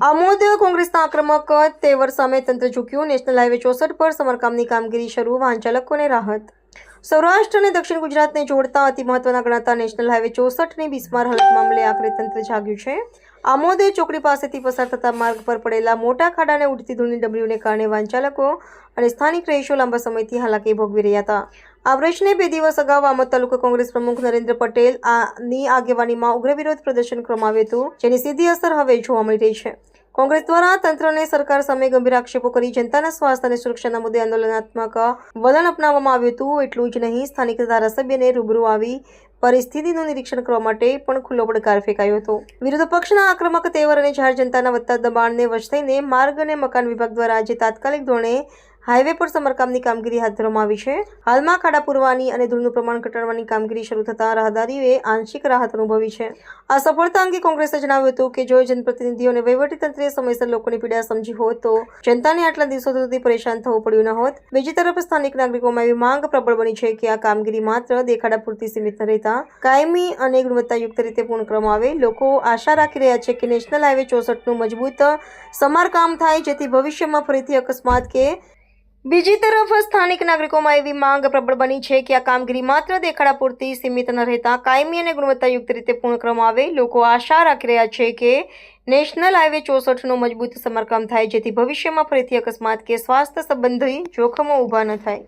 આમોદ કોંગ્રેસના આક્રમક તેવર સામે તંત્ર ઝૂક્યું. નેશનલ હાઈવે ચોસઠ પર સમારકામની કામગીરી શરૂ. વાહન ચાલકોને રાહત સૌરાષ્ટ્ર અને દક્ષિણ ગુજરાતને જોડતા અતિ મહત્વના ગણાતા નેશનલ હાઈવે ચોસઠની બિસ્માર હાલત મામલે આખરે તંત્ર જાગ્યું છે. આમોદે ચોકડી પાસેથી પસાર થતા માર્ગ પર પડેલા મોટા ખાડાને ઉડતી ધૂળની ડબલીઓને કારણે વાહન ચાલકો અને સ્થાનિક રહીશો લાંબા સમયથી હાલાકી ભોગવી રહ્યા હતા. આ પ્રશ્ને બે દિવસ અગાઉ આમોદ તાલુકા કોંગ્રેસ પ્રમુખ નરેન્દ્ર પટેલ આની આગેવાનીમાં ઉગ્ર વિરોધ પ્રદર્શન કરવામાં આવ્યું હતું, જેની સીધી અસર હવે જોવા મળી રહી છે. કોંગ્રેસ દ્વારા તંત્રને સરકાર સામે ગંભીર આક્ષેપો કરી જનતાના સ્વાસ્થ્ય અને સુરક્ષાના મુદ્દે આંદોલનાત્મક વલણ અપનાવવામાં આવ્યું હતું, એટલું જ નહીં, સ્થાનિક ધારાસભ્યને રૂબરૂ આવી પરિસ્થિતિનું નિરીક્ષણ કરવા માટે પણ ખુલ્લો પડકાર ફેંકાયો હતો. વિરોધ પક્ષના આક્રમક તેવર અને જાહેર જનતાના વધતા દબાણને વશ થઈને માર્ગ અને મકાન વિભાગ દ્વારા આજે તાત્કાલિક ધોરણે હાઈવે પર સમારકામની કામગીરી હાથ ધરવામાં આવી છે. હાલમાં ખાડા પૂરવાની અને ધૂળનું પ્રમાણ ઘટાડવાની કામગીરી શરૂ થતાં રાહદારીઓએ આંશિક રાહત અનુભવી છે. આ સફળતા અંગે કોંગ્રેસે જણાવ્યું હતું કે, જો જનપ્રતિનિધિઓ અને વહીવટીતંત્રે સમયસર લોકોની પીડા સમજી હોત, તો જનતાને આટલા દિવસો સુધી પરેશાન થવું પડ્યું ન હોત. બીજી તરફ સ્થાનિક નાગરિકોમાં એવી માંગ પ્રબળ બની છે કે, આ કામગીરી માત્ર દેખાડા પૂરતી સીમિત ન રહેતા, કાયમી અને ગુણવત્તાયુક્ત રીતે પૂર્ણ કરવામાં આવે. લોકો આશા રાખી રહ્યા છે કે, નેશનલ હાઈવે ચોસઠનું મજબૂત સમારકામ થાય, જેથી ભવિષ્યમાં ફરીથી અકસ્માત કે બીજી તરફ સ્થાનિક નાગરિકોમાં એવી માંગ પ્રબળ બની છે કે આ કામગીરી માત્ર દેખાડા પૂરતી સીમિત ન રહેતા કાયમી અને ગુણવત્તાયુક્ત રીતે પૂર્ણ કરવામાં આવે. લોકો આશા રાખી રહ્યા છે કે નેશનલ હાઈવે ચોસઠનું મજબૂત સમારકામ થાય, જેથી ભવિષ્યમાં ફરીથી અકસ્માત કે સ્વાસ્થ્ય સંબંધી જોખમો ઊભા ન થાય.